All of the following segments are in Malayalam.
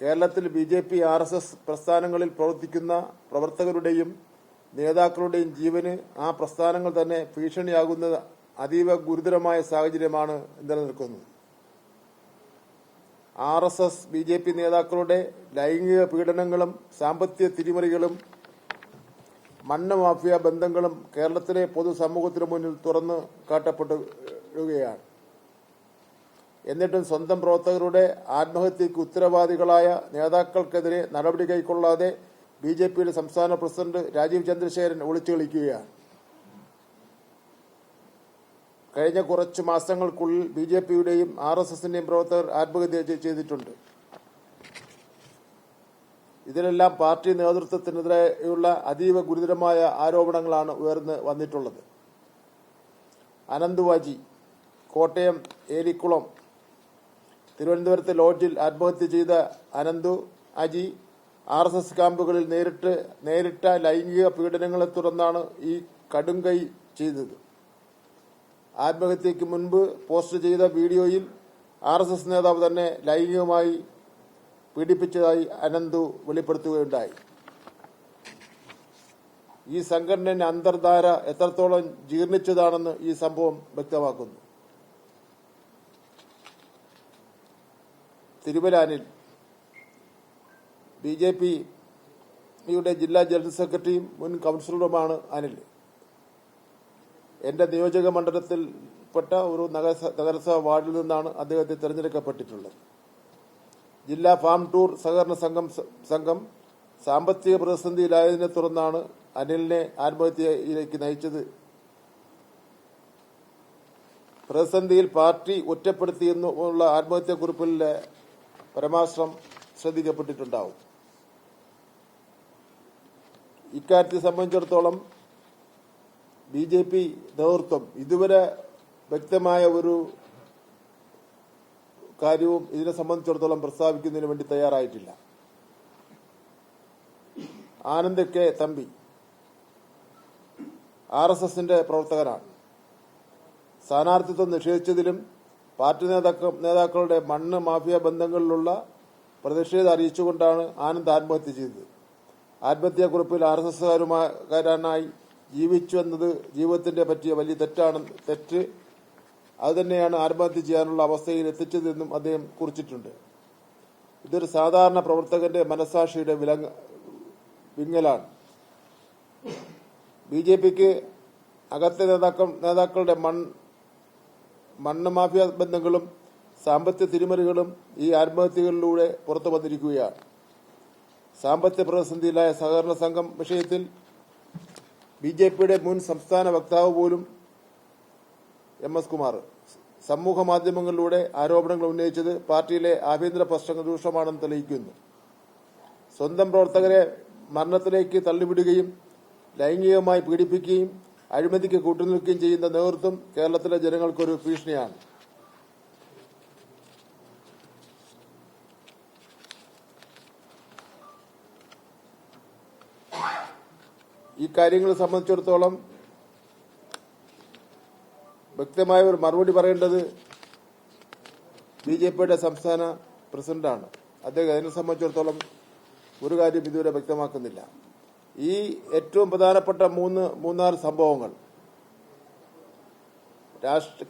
കേരളത്തിൽ B J P R S S പ്രസ്ഥാനങ്ങളിൽ പ്രവർത്തിക്കുന്ന പ്രവർത്തകരുടെയും നേതാക്കളുടെയും ജീവന് ആ പ്രസ്ഥാനങ്ങൾ തന്നെ ഭീഷണിയാകുന്ന അതീവ ഗുരുതരമായ സാഹചര്യമാണ് നിലനിൽക്കുന്നത്. R S S B J P നേതാക്കളുടെ ലൈംഗിക പീഡനങ്ങളും സാമ്പത്തിക തിരിമറികളും മണ്ണ് മാഫിയ ബന്ധങ്ങളും കേരളത്തിലെ പൊതുസമൂഹത്തിന് മുന്നിൽ തുറന്നു കാട്ടപ്പെടുകയാണ് എന്നിട്ടും സ്വന്തം പ്രവർത്തകരുടെ ആത്മഹത്യക്ക് ഉത്തരവാദികളായ നേതാക്കൾക്കെതിരെ നടപടി കൈക്കൊള്ളാതെ ബി ജെ പിയുടെ സംസ്ഥാന പ്രസിഡന്റ് രാജീവ് ചന്ദ്രശേഖരൻ ഒളിച്ചു കളിക്കുകയാണ് കഴിഞ്ഞ കുറച്ച് മാസങ്ങൾക്കുള്ളിൽ ബി ജെ പിയുടെയും ആർ എസ് എസിന്റെയും പ്രവർത്തകർ ആത്മഹത്യ ചെയ്തിട്ടുണ്ട്. ഇതിലെല്ലാം പാർട്ടി നേതൃത്വത്തിനെതിരെയുള്ള അതീവ ഗുരുതരമായ ആരോപണങ്ങളാണ് ഉയർന്നു വന്നിട്ടുള്ളത്. അനന്തുവാജി കോട്ടയം ഏലിക്കുളം തിരുവനന്തപുരത്തെ ലോഡ്ജിൽ ആത്മഹത്യ ചെയ്ത Ananthu Aji R S S ക്യാമ്പുകളിൽ നേരിട്ട് നേരിട്ട ലൈംഗിക പീഡനങ്ങളെ തുടർന്നാണ് ഈ കടുംകൈ ചെയ്തത്. ആത്മഹത്യയ്ക്ക് മുൻപ് പോസ്റ്റ് ചെയ്ത വീഡിയോയിൽ ആർ എസ് എസ് നേതാവ് തന്നെ ലൈംഗികമായി പീഡിപ്പിച്ചതായി അനന്തു വെളിപ്പെടുത്തുകയുണ്ടായി. ഈ സംഘടനയുടെ അന്തർധാര എത്രത്തോളം ജീർണിച്ചതാണെന്ന് ഈ സംഭവം വ്യക്തമാക്കുന്നു. തിരുവലാനിൽ ബി ജെ പിയുടെ ജില്ലാ ജനറൽ സെക്രട്ടറിയും മുൻ കൗൺസിലറുമാണ് അനിൽ. എന്റെ നിയോജക മണ്ഡലത്തിൽപ്പെട്ട ഒരു നഗരസഭാ വാർഡിൽ നിന്നാണ് അദ്ദേഹത്തെ തെരഞ്ഞെടുക്കപ്പെട്ടിട്ടുള്ളത്. ജില്ലാ ഫാം ടൂർ സഹകരണ സംഘം സംഘം സാമ്പത്തിക പ്രതിസന്ധിയിലായതിനെ തുടർന്നാണ് അനിലിനെ ആത്മഹത്യയിലേക്ക് നയിച്ചത്. പ്രതിസന്ധിയിൽ പാർട്ടി ഒറ്റപ്പെടുത്തിയെന്നുള്ള ആത്മഹത്യാക്കുറിപ്പിലെ പരമാശ്രം ശ്രദ്ധിക്കപ്പെട്ടിട്ടുണ്ടാവും. ഇക്കാര്യത്തെ സംബന്ധിച്ചിടത്തോളം ബി ജെ പി നേതൃത്വം ഇതുവരെ വ്യക്തമായ ഒരു കാര്യവും ഇതിനെ സംബന്ധിച്ചിടത്തോളം പ്രസ്താവിക്കുന്നതിന് വേണ്ടി തയ്യാറായിട്ടില്ല. Anand K Thampi R S എസിന്റെ പ്രവർത്തകനാണ്. സ്ഥാനാർത്ഥിത്വം നിഷേധിച്ചതിലും പാർട്ടി നേതാക്ക നേതാക്കളുടെ മണ്ണ് മാഫിയ ബന്ധങ്ങളിലുള്ള പ്രതിഷേധം അറിയിച്ചുകൊണ്ടാണ് ആനന്ദ് ആത്മഹത്യ ചെയ്തത്. ആത്മഹത്യാക്കുറിപ്പിൽ ആർ എസ് എസ്കാരുമായി ജീവിച്ചു എന്നത് ജീവിതത്തിന്റെ പറ്റിയ വലിയ തെറ്റാണ് തെറ്റ്. അതുതന്നെയാണ് ആത്മഹത്യ ചെയ്യാനുള്ള അവസ്ഥയിൽ എത്തിച്ചതെന്നും അദ്ദേഹം കുറിച്ചിട്ടുണ്ട്. ഇതൊരു സാധാരണ പ്രവർത്തകന്റെ മനസാക്ഷിയുടെ വിലങ്ങ വിങ്ങലാണ്. ബി ജെ പിക്ക് അകത്തെ നേതാക്കൾ നേതാക്കളുടെ മൺ മണ്ണ് മാഫിയ ബന്ധങ്ങളും സാമ്പത്തിക തിരിമറികളും ഈ ആത്മഹത്യകളിലൂടെ പുറത്തു വന്നിരിക്കുകയാണ്. സാമ്പത്തിക പ്രതിസന്ധിയിലായ സഹകരണ സംഘം വിഷയത്തിൽ ബി ജെ പിയുടെ മുൻ സംസ്ഥാന വക്താവ് പോലും എം എസ് കുമാർ. സമൂഹ മാധ്യമങ്ങളിലൂടെ ആരോപണങ്ങൾ ഉന്നയിച്ചത് പാർട്ടിയിലെ ആഭ്യന്തര പ്രശ്നങ്ങൾ രൂക്ഷമാണെന്ന് തെളിയിക്കുന്നു. സ്വന്തം പ്രവർത്തകരെ മരണത്തിലേക്ക് തള്ളിവിടുകയും ലൈംഗികമായി പീഡിപ്പിക്കുകയും അഴിമതിക്ക് കൂട്ടുനിൽക്കുകയും ചെയ്യുന്ന നേതൃത്വം കേരളത്തിലെ ജനങ്ങൾക്കൊരു ഭീഷണിയാണ്. ഈ കാര്യങ്ങളെ സംബന്ധിച്ചിടത്തോളം വ്യക്തമായ ഒരു മറുപടി പറയേണ്ടത് ബി ജെ പിയുടെ സംസ്ഥാന പ്രസിഡന്റാണ്. അദ്ദേഹം അതിനെ സംബന്ധിച്ചിടത്തോളം ഒരു കാര്യം ഇതുവരെ വ്യക്തമാക്കുന്നില്ല. ഈ ഏറ്റവും പ്രധാനപ്പെട്ട മൂന്ന് മൂന്നാൽ സംഭവങ്ങൾ.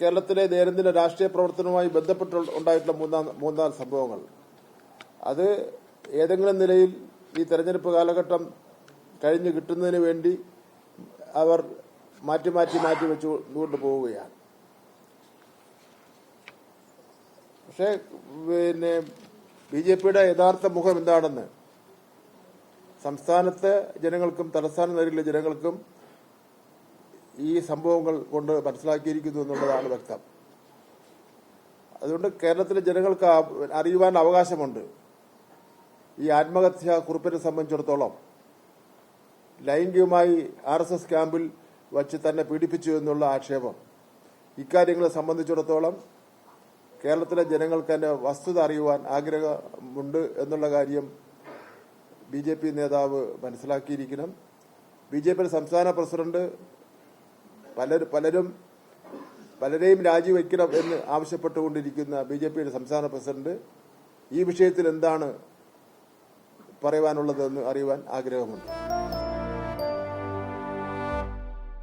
കേരളത്തിലെ ദൈനംദിന രാഷ്ട്രീയ പ്രവർത്തനവുമായി ബന്ധപ്പെട്ട് ഉണ്ടായിട്ടുള്ള മൂന്നാം മൂന്നാൽ സംഭവങ്ങൾ. അത് ഏതെങ്കിലും നിലയിൽ ഈ തെരഞ്ഞെടുപ്പ് കാലഘട്ടം കഴിഞ്ഞ് കിട്ടുന്നതിന് വേണ്ടി അവർ മാറ്റി മാറ്റി മാറ്റി വെച്ചു കൊണ്ടു പോവുകയാണ്. പക്ഷേ പിന്നെ ബി ജെ പിയുടെ യഥാർത്ഥ മുഖം എന്താണെന്ന് സംസ്ഥാനത്തെ ജനങ്ങൾക്കും തലസ്ഥാന നഗരിലെ ജനങ്ങൾക്കും ഈ സംഭവങ്ങൾ കൊണ്ട് മനസ്സിലാക്കിയിരിക്കുന്നു എന്നുള്ളതാണ് വ്യക്തം. അതുകൊണ്ട് കേരളത്തിലെ ജനങ്ങൾക്ക് അറിയുവാൻ അവകാശമുണ്ട്. ഈ ആത്മഹത്യാ കുറിപ്പിനെ സംബന്ധിച്ചിടത്തോളം ലൈംഗികമായി ആർ എസ് എസ് ക്യാമ്പിൽ വച്ച് തന്നെ പീഡിപ്പിച്ചു എന്നുള്ള ആക്ഷേപം. ഇക്കാര്യങ്ങളെ സംബന്ധിച്ചിടത്തോളം കേരളത്തിലെ ജനങ്ങൾക്ക് തന്നെ വസ്തുത അറിയുവാൻ ആഗ്രഹമുണ്ട് എന്നുള്ള കാര്യം ബി ജെ പി നേതാവ് മനസ്സിലാക്കിയിരിക്കണം. ബി ജെ പിയുടെ സംസ്ഥാന പ്രസിഡന്റ് പലരും പലരും പലരെയും രാജിവെക്കണം എന്ന് ആവശ്യപ്പെട്ടുകൊണ്ടിരിക്കുന്ന ബി ജെ പിയുടെ സംസ്ഥാന പ്രസിഡന്റ് ഈ വിഷയത്തിൽ എന്താണ് പറയുവാനുള്ളതെന്ന് അറിയുവാൻ ആഗ്രഹമുണ്ട്.